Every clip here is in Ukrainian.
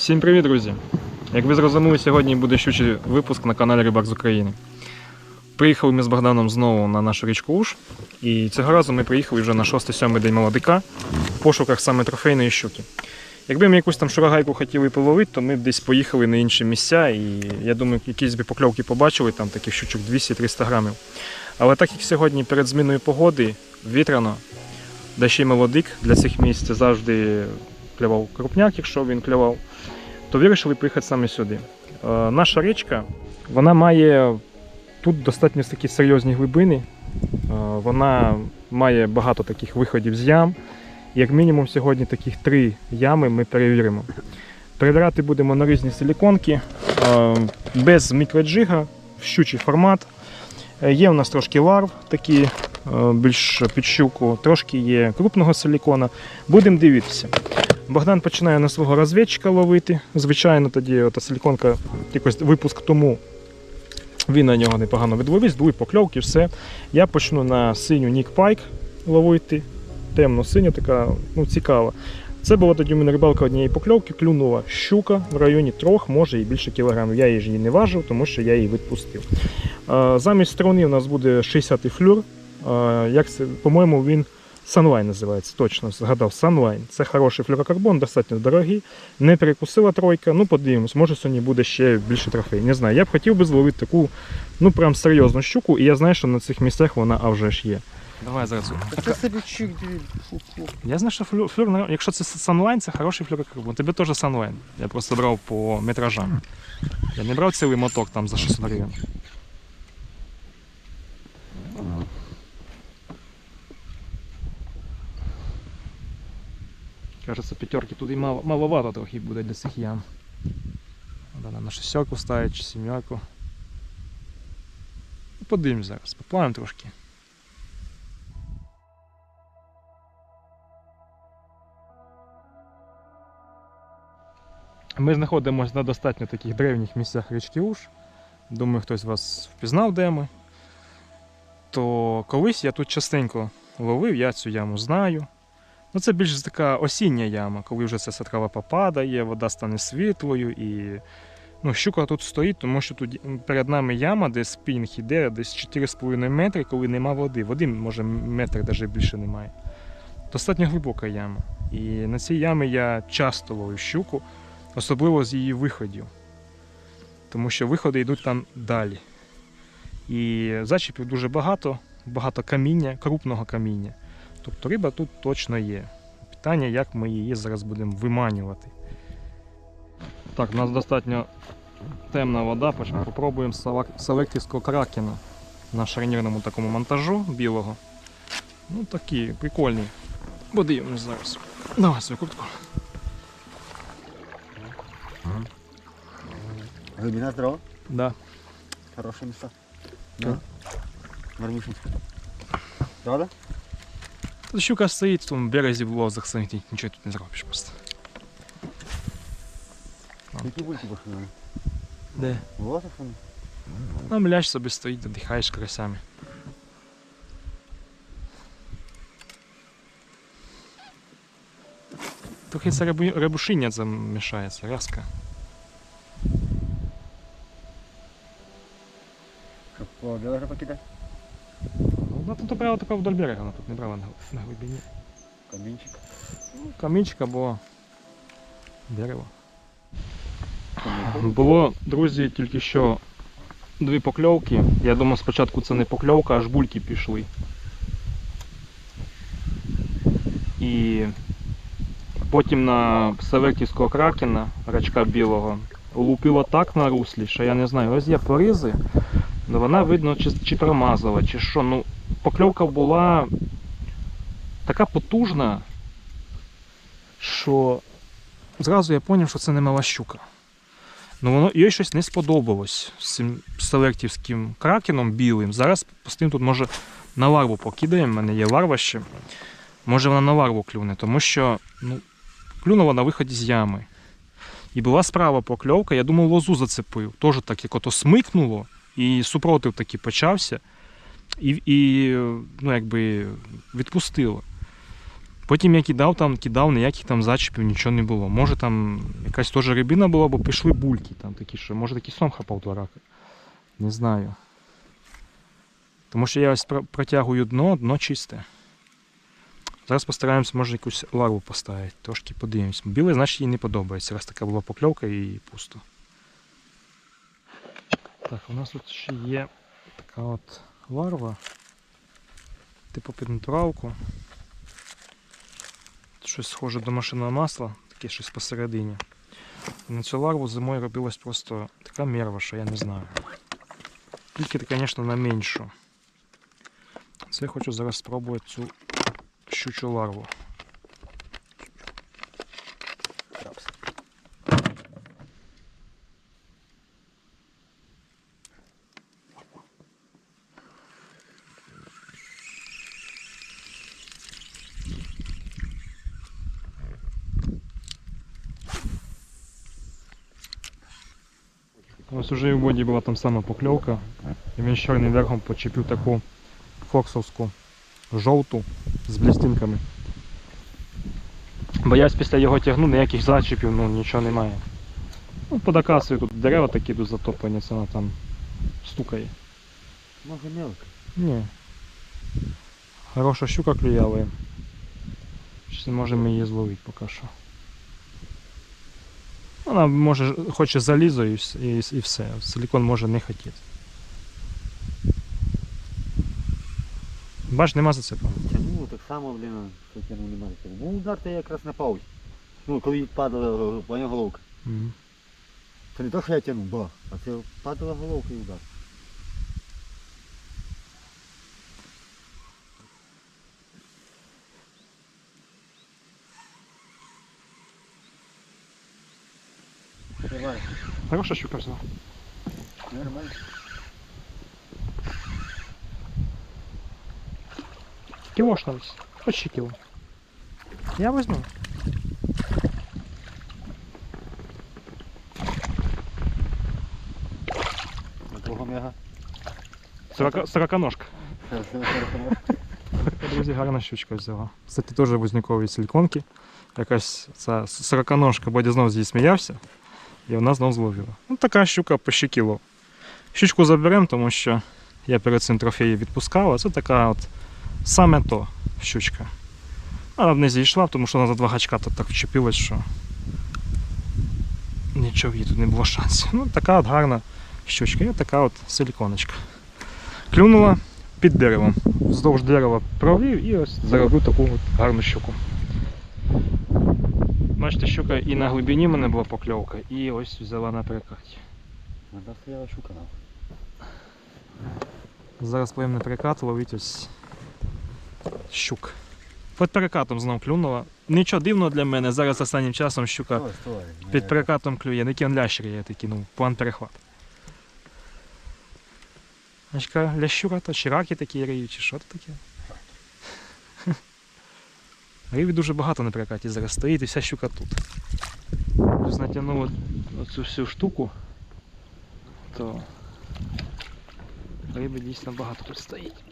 Всім привіт, друзі! Як ви зрозуміли, сьогодні буде щучий випуск на каналі Рибак з України. Приїхали ми з Богданом знову на нашу річку Уж, і цього разу ми приїхали вже на 6-7 день молодика в пошуках саме трофейної щуки. Якби ми якусь там шурагайку хотіли половити, то ми б десь поїхали на інші місця, і я думаю, якісь би покльовки побачили, там таких щучок 200-300 грамів. Але так як сьогодні перед зміною погоди, вітряно, де ще й молодик, для цих місць завжди клював крупняк, якщо він клював, то вирішили приїхати саме сюди. Е, наша річка вона має тут достатньо такі серйозні глибини. Е, вона має багато таких виходів з ям. Як мінімум, сьогодні таких три ями ми перевіримо. Перевіряти будемо на різні силіконки, е, без мікроджига, щучий формат. Є у нас трошки ларв, такі більш під щуку, трошки є крупного силікона. Будемо дивитися. Богдан починає на свого розвідчика ловити. Звичайно, тоді ота силіконка, якось випуск тому він на нього непогано відловив, здули покльовки, все. Я почну на синю Нік Пайк ловити. Темно-синя, така, ну, цікава. Це була тоді у мене рибалка однієї покльовки, клюнула щука в районі трьох, може і більше кілограмів. Я її не важив, тому що я її відпустив. Замість сторони у нас буде 60-й флюр. Як це, по-моєму, він Sunline називається, точно згадав Sunline. Це хороший флюрокарбон, достатньо дорогий. Не перекусила тройка. Ну, подивимось, може сьогодні буде ще більше трофей. Не знаю. Я б хотів би зловити таку, ну прям серйозну щуку, і я знаю, що на цих місцях вона а вже ж є. Давай зараз. Це. Фу-фу. Я знаю, що флюр, флюр якщо це Sunline, це хороший флюрокарбон. Тебе теж Sunline. Я просто брав по метражам. Я не брав цілий моток там за 600 гривень. Кажется, пятерки тут і мало, маловато трохи буде для цих ям. Треба на шестерку ставити чи сімерку. Ну, Подивимось зараз, поплавимо трошки. Ми знаходимося на достатньо таких древніх місцях річки Уж. Думаю, хтось вас впізнав, де ми. То колись я тут частенько ловив, я цю яму знаю. Ну, це більш така осіння яма, коли вже ця трава попадає, вода стане світлою і ну, щука тут стоїть, тому що тут перед нами яма, де спінг іде десь 4,5 метри, коли нема води. Води, може, метр навіть більше немає. Достатньо глибока яма. І на цій ямі я часто ловив щуку, особливо з її виходів. Тому що виходи йдуть там далі. І зачіпів дуже багато, багато каміння, крупного каміння. Тобто риба тут точно є. Питання, як ми її зараз будемо виманювати. Так, у нас достатньо темна вода, попробуємо селектівського кракена на шарнірному такому монтажу білого. Ну такий прикольний. Подивимось зараз. Давай свою куртку. Глибина здорова, Да. хороше місце. Так. Нормішенько. Правда? Тут щука стоїть в тому березі в лозах сидить, нічого тут не зробиш просто. Які бульки пошли? Де? Волосах вони? Там ляж собі стоїть, дихаєш карасями. Трохи це рибу- рибушиння замішається, разка. Щоб по білера покидати. Ну, тут правило таке вдоль берега, вона тут не брала на, на глибині. Камінчик. Ну, камінчик або дерево. Було, друзі, тільки що дві покльовки. Я думав, спочатку це не покльовка, аж бульки пішли. І потім на северківського кракена, рачка білого, лупило так на руслі, що я не знаю, ось є поризи, але вона видно, чи, чи промазала, чи що. Ну, покльовка була така потужна, що зразу я зрозумів, що це не мала щука. Ну воно їй щось не сподобалось з цим селектівським кракеном білим. Зараз постійно тут може на ларву покидаємо, в мене є ларва ще. Може вона на ларву клюне, тому що ну, клюнула на виході з ями. І була справа покльовка, я думав, лозу зацепив. Теж так, як ото смикнуло, і супротив таки почався, і, і ну, якби відпустило. Потім я кидав там, кидав, ніяких там зачіпів, нічого не було. Може там якась теж рибина була, бо пішли бульки там такі, що може такий сом хапав два рака. Не знаю. Тому що я ось протягую дно, дно чисте. Зараз постараємося, може, якусь ларву поставити, трошки подивимось. Білий, значить, їй не подобається. Раз така була покльовка і пусто. Так, у нас тут ще є така от ларва. Типу під натуралку. Щось схоже до машинного масла, таке щось посередині. На цю ларву зимою робилась просто така мерва, що я не знаю. Тільки, звісно, на меншу. Це я хочу зараз спробувати цю щучу ларву. Ось уже і в воді була там сама покльовка. І він чорним верхом почепив таку фоксовську жовту з блістинками. Боясь після його тягну, ніяких зачіпів, ну нічого немає. Ну, под акацією тут дерева такі тут затоплені, це вона там стукає. Може мелко. Ні. Хороша щука щось не можемо її зловити поки що. Вона може хоче залізо і, і, і все. Силікон може не хотіти. Бач, нема зацепа. Тягнуло так само, блін, що тягнув немає. Ну удар ти якраз на паузі. Ну, коли падала моя головка. Угу. Це не то, що я тягнув, бах, а це падала головка і удар. Хороша щука взяла. Нормально. Кілошна десь. Почти кіло. Я візьму. На твого мега. Сорока, сороконожка. Друзі, гарна щучка взяла. Кстати, теж возникові силіконки. Якась ця сороконожка, Бодя знов зі сміявся, І вона знов зловила. Ну, така щука по ще кіло. Щучку заберемо, тому що я перед цим трофеї відпускав, а це така от саме то щучка. Вона не зійшла, тому що вона за два гачка тут так вчепилась, що нічого їй тут не було шансів. Ну, така от гарна щучка, і така от силіконочка. Клюнула під деревом. Вздовж дерева провів і ось заробив таку от гарну щуку. Бачите, щука і на глибині мене була покльовка, і ось взяла на перекаті. Надо щука нахуй. Зараз поїм на перекат ловить ось щук. Під перекатом знов клюнула. Нічого дивного для мене, зараз останнім часом щука Стой, стой. під перекатом клює. Не кін лящер я такий, ну, план перехват. Значка лящура то чи раки такі риють, чи що це таке? Рибі дуже багато на перекаті зараз стоїть і вся щука тут. Плюс натягнув оцю всю штуку, то риби дійсно багато тут стоїть.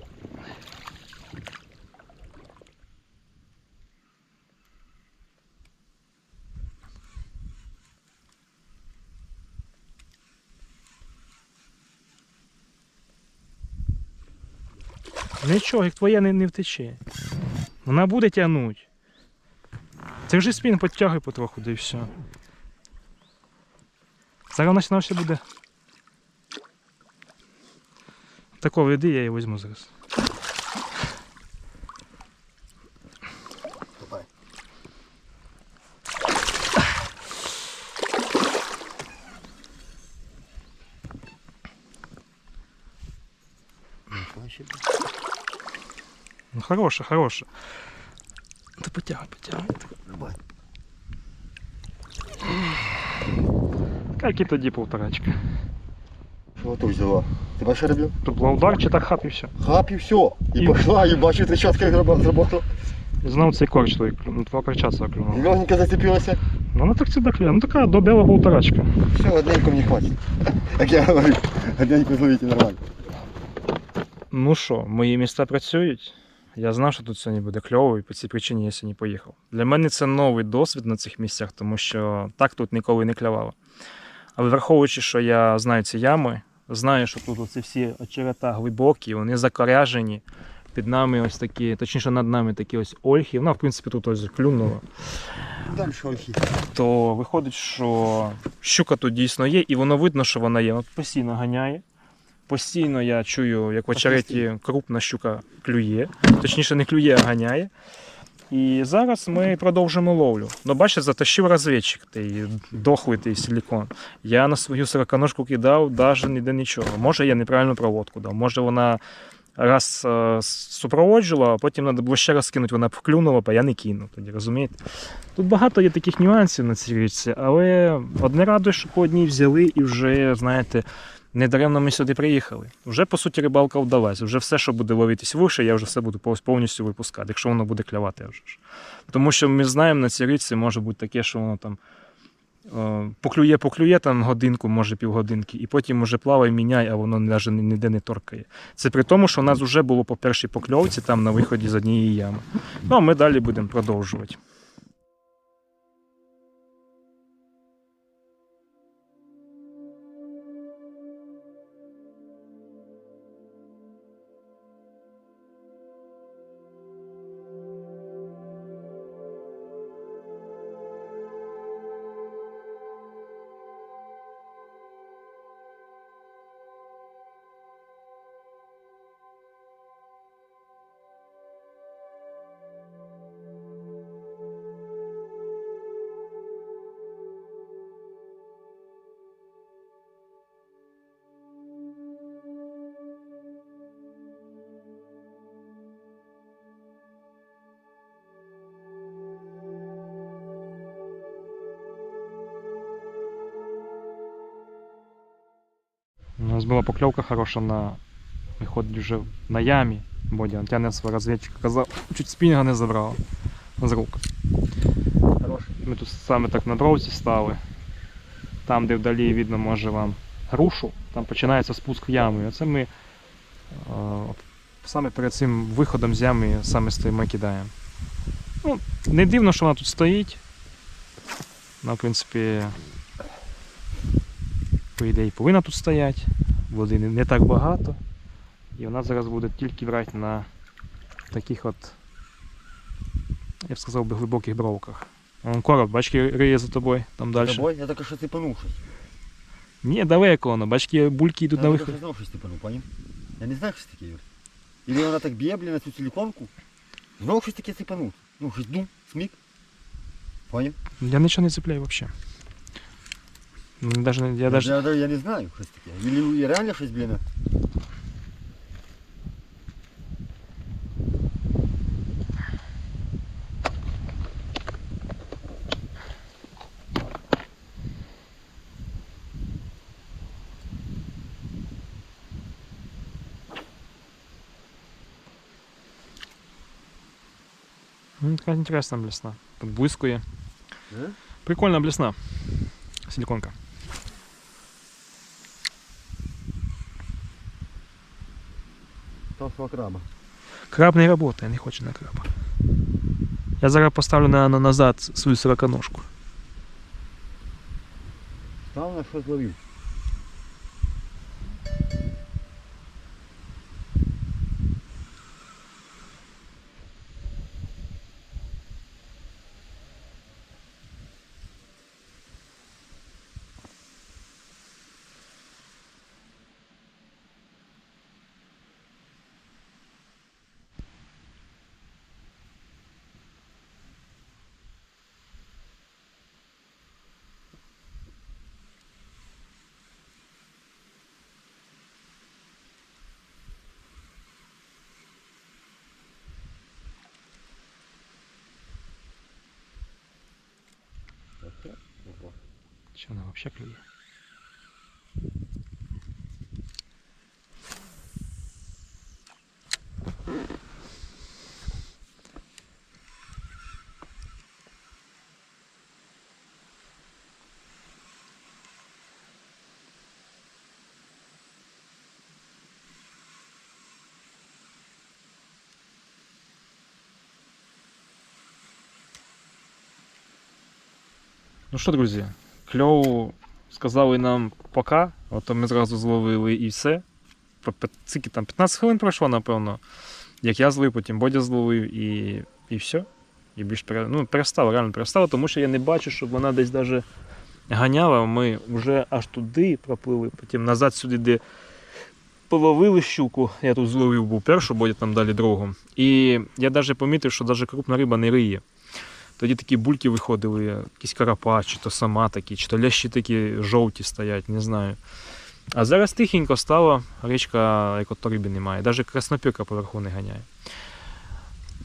Нічого, як твоя не, не втече. Вона буде тягнути. Це вже спін підтягуй потроху, да і все. Зараз вона ще- вона ще буде. Такого веди, я її візьму зараз. Давай. Нічого ще. Ну, хороша, хороша. Та потягуй, потягуй. Давай. Як і тоді полторачка. Що ти взяла? Ти бачиш, що робив? Тут була удар чи так хап і все. Хап і все. І І- пошла, і бачу, ти чітко як зробив. І знову цей корч твій клюнув, два корча це клюнув. Легенько зацепилася. Ну вона так завжди клює. Ну така до біла полторачка. Все, одненько мені хватить. Як я говорю, одненько зловити нормально. Ну що, мої міста працюють. Я знав, що тут сьогодні буде кльово, і по цій причині я сьогодні поїхав. Для мене це новий досвід на цих місцях, тому що так тут ніколи не клювало. Але враховуючи, що я знаю ці ями, знаю, що тут оці всі очерета глибокі, вони закоряжені. Під нами ось такі, точніше над нами такі ось ольхи. Вона, в принципі, тут ось клюнула. Там. То виходить, що щука тут дійсно є, і воно видно, що вона є. От постійно ганяє. Постійно я чую, як в очереті крупна щука клює. Точніше, не клює, а ганяє. І зараз ми продовжимо ловлю. Ну, бачите, затащив розвідчик, той дохлий той силікон. Я на свою сороконожку кидав, навіть ніде нічого. Може, я неправильну проводку дав. Може, вона раз е, супроводжувала, а потім треба було ще раз кинути, вона б вклюнула, а я не кинув. Тоді, розумієте? Тут багато є таких нюансів на цій річці, але одне радує, що по одній взяли і вже, знаєте, недаремно ми сюди приїхали. Вже, по суті, рибалка вдалась. Вже все, що буде ловитись вище, я вже все буду повністю випускати, якщо воно буде клявати вже ж. Тому що ми знаємо, на цій річці може бути таке, що воно там е, поклює, поклює там годинку, може півгодинки, і потім уже плаває, міняє, а воно навіть ніде не торкає. Це при тому, що у нас вже було по першій покльовці там на виході з однієї ями. Ну а ми далі будемо продовжувати. У нас була покльовка хороша на виходить вже на ямі. Бодя, тягне свого розвідчика, казав, чуть спінга не забрав з рук. Хороший. Ми тут саме так на бровці стали. Там, де вдалі видно, може вам грушу, там починається спуск в яму. І оце ми е, саме перед цим виходом з ями саме стоїмо і кидаємо. Ну, не дивно, що вона тут стоїть. Вона, в принципі, по ідеї повинна тут стояти. Води не, так багато. І вона зараз буде тільки брати на таких от, я б сказав би, глибоких бровках. Вон короб, бачки риє за тобою, там далі. Тобой? Я тільки що цепанув щось. Ні, далеко воно, бачки бульки йдуть на я виход. тільки що знав, щось цепанув, поняв? Я не знаю, що це таке, Юр. Или вона так б'є, блін, на цю силіконку. Знов щось таке цепанув. Ну, щось дум, смік. Поняв? Я нічого не цепляю взагалі. Ну, Даже, не- я даже... я, я, я не знаю, щось таке. Или реально щось, блін. Ну, така інтересна блесна. Подблискує. Е? Прикольна блесна. Силиконка. Там свого краба. Краб не працює, не хоче на краба. Я зараз поставлю на, на назад свою сороконожку. Там на що зловив. Зачем она вообще клюет? Ну что, друзья, кльоу сказали нам пока, ото ми зразу зловили і все. Скільки там 15 хвилин пройшло, напевно. Як я злив, потім Бодя зловив і, і все. І більш ну, перестав, реально перестав, тому що я не бачу, щоб вона десь навіть ганяла. Ми вже аж туди проплили, потім назад сюди, де половили щуку. Я тут зловив був першу, Бодя там далі другу. І я навіть помітив, що навіть крупна риба не риє. Тоді такі бульки виходили, якісь карапа, чи то сама такі, чи то лящі такі жовті стоять, не знаю. А зараз тихенько стало, річка, як ото риби немає, навіть краснопірка поверху не ганяє.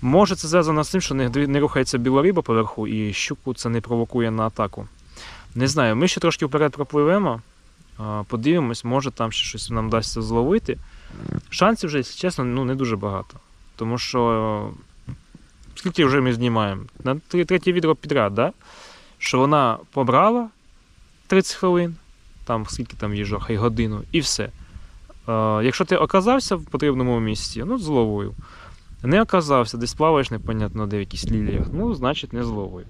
Може, це зв'язано з тим, що не рухається біла риба поверху, і щуку це не провокує на атаку. Не знаю, ми ще трошки вперед пропливемо, подивимось, може там ще щось нам вдасться зловити. Шансів вже, якщо чесно, ну, не дуже багато. Тому що скільки вже ми знімаємо? На третє відео підряд, да? що вона побрала 30 хвилин, там скільки там їжа, хай годину, і все. Е, якщо ти оказався в потрібному місці, ну зловив. Не оказався, десь плаваєш, непонятно, де в якісь ліліях, ну, значить, не зловив.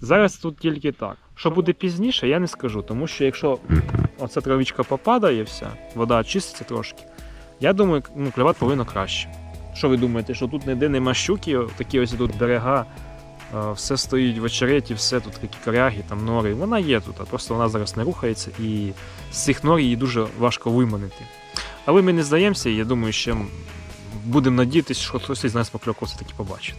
Зараз тут тільки так. Що буде пізніше, я не скажу, тому що якщо оця травичка попадає вся, вода очиститься трошки, я думаю, ну, клювати повинно краще. Що ви думаєте, що тут ніде нема щуки, такі ось тут берега, все стоїть в очереті, все тут такі коряги, там нори. Вона є тут, а просто вона зараз не рухається і з цих нор її дуже важко виманити. Але ми не здаємося, і я думаю, ще будемо надіятися, що хтось із нас покльовку все-таки побачить.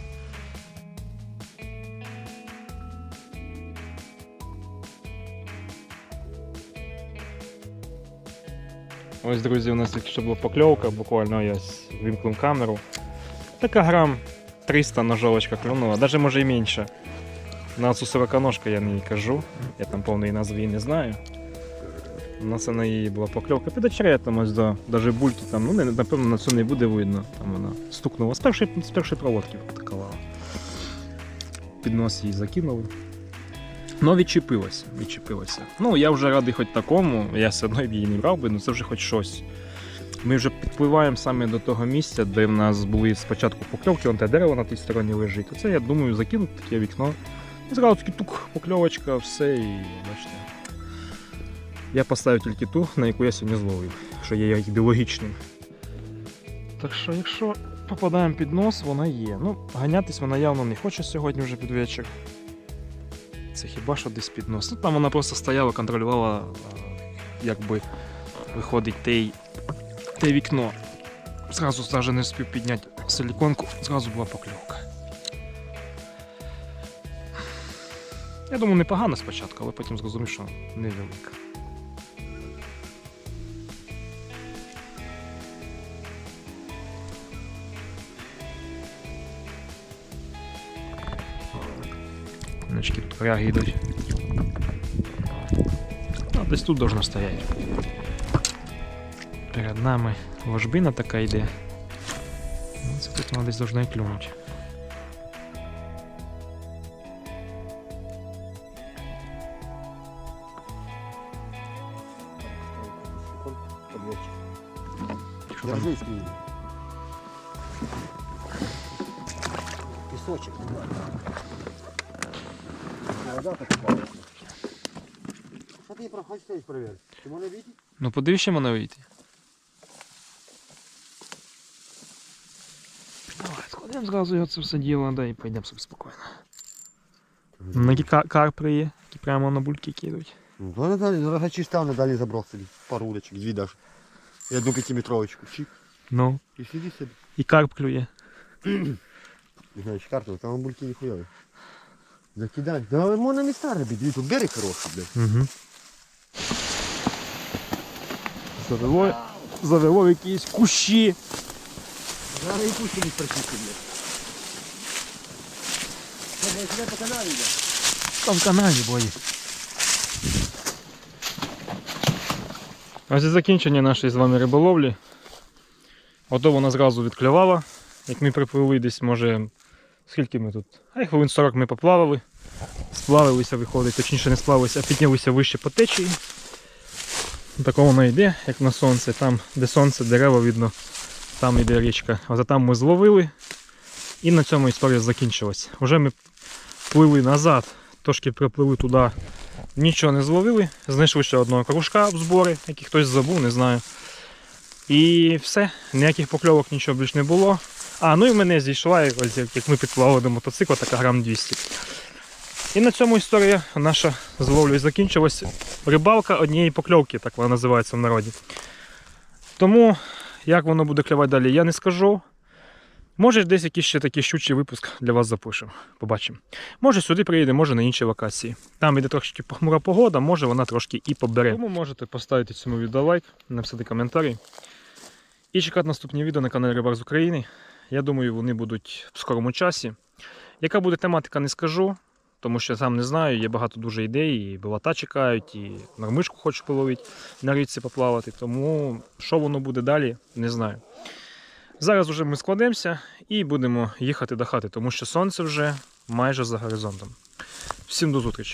Ось, друзі, у нас тільки що була покльовка, буквально я вимкнув камеру. Така грам 300 ножовочка клюнула, навіть може і менше. На цю сороконожку я не кажу, я там повної назви і не знаю. У нас на її була покльовка під очеретом, ось до даже бульки там, ну напевно на цю не буде видно. Там вона стукнула. З першої, з першої проводки атакувала. Під нос її закинули. Ну, відчепилася, відчепилася. Ну, я вже радий хоч такому, я все одно її не брав би, ну це вже хоч щось. Ми вже підпливаємо саме до того місця, де в нас були спочатку покльовки, вон те дерево на тій стороні лежить. Оце я думаю закинути таке вікно. І зразу таки тук, покльовочка, все і бачите. Я поставив тільки ту, на яку я сьогодні зловив, що є як біологічним. Так що, якщо попадаємо під нос, вона є. Ну, ганятись вона явно не хоче сьогодні вже під вечір. Це хіба що десь під нос. Ну там вона просто стояла, контролювала, е, якби виходить те, те вікно. Зразу навіть не встиг підняти силіконку, зразу була покльовка. Я думаю, непогано спочатку, але потім зрозумів, що невелика. Коряги йдуть. А, десь тут должна стояти. Перед нами ложбина така йде. Ну, Це десь должна і клюнути. Що там? Держи скрин. Песочек. Що ти про перевірити? Ти мене бачиш? Ну подивись, що мене вийти. Давай, складемо зразу його це все діло, да, і пойдемо собі спокійно. Які кар- карпри є, які прямо на бульки кидуть. Ну, вони далі, рогачі став, не далі забросили. Пару удочок, дві даже. І одну п'ятиметровочку. Чик. Ну, І сиди собі. і карп клює. Не знаю, чи карту, там бульки не хуйові. Закидай. Да можна міста робити, дивіться, тут берег хороший, блядь. Угу. Завело, завело якісь кущі. Зараз і пустили прочисти, блядь. Це, сюди по каналі йде. Там каналі бої. Ось і закінчення нашої з вами риболовлі. Ото вона зразу відклювала. Як ми припливли десь, може, скільки ми тут? Ай, хвилин 40 ми поплавали. Сплавилися, виходить, точніше не сплавилися, а піднялися вище по течії. Тако воно йде, як на сонце. Там, де сонце, дерева видно, там йде річка. Оце там ми зловили. І на цьому історія закінчилась. Уже ми плили назад трошки приплили туди, нічого не зловили. Знайшли ще одного кружка в зборі, який хтось забув, не знаю. І все, ніяких покльовок нічого більш не було. А, ну і в мене зійшла, як ми підплавали до мотоцикла, така грам 200. І на цьому історія наша з ловлею закінчилась. Рибалка однієї покльовки, так вона називається в народі. Тому, як воно буде клювати далі, я не скажу. Може, десь якийсь ще такий щучий випуск для вас запишемо. Побачимо. Може сюди приїде, може на інші локації. Там іде трошки похмура погода, може вона трошки і побере. Тому можете поставити цьому відео лайк, написати коментарі. І чекати наступні відео на каналі Рибак з України. Я думаю, вони будуть в скорому часі. Яка буде тематика, не скажу, тому що сам не знаю, є багато дуже ідей, і билата чекають, і нормишку хочу половити, на річці поплавати. Тому що воно буде далі, не знаю. Зараз вже ми складемося і будемо їхати до хати, тому що сонце вже майже за горизонтом. Всім до зустрічі!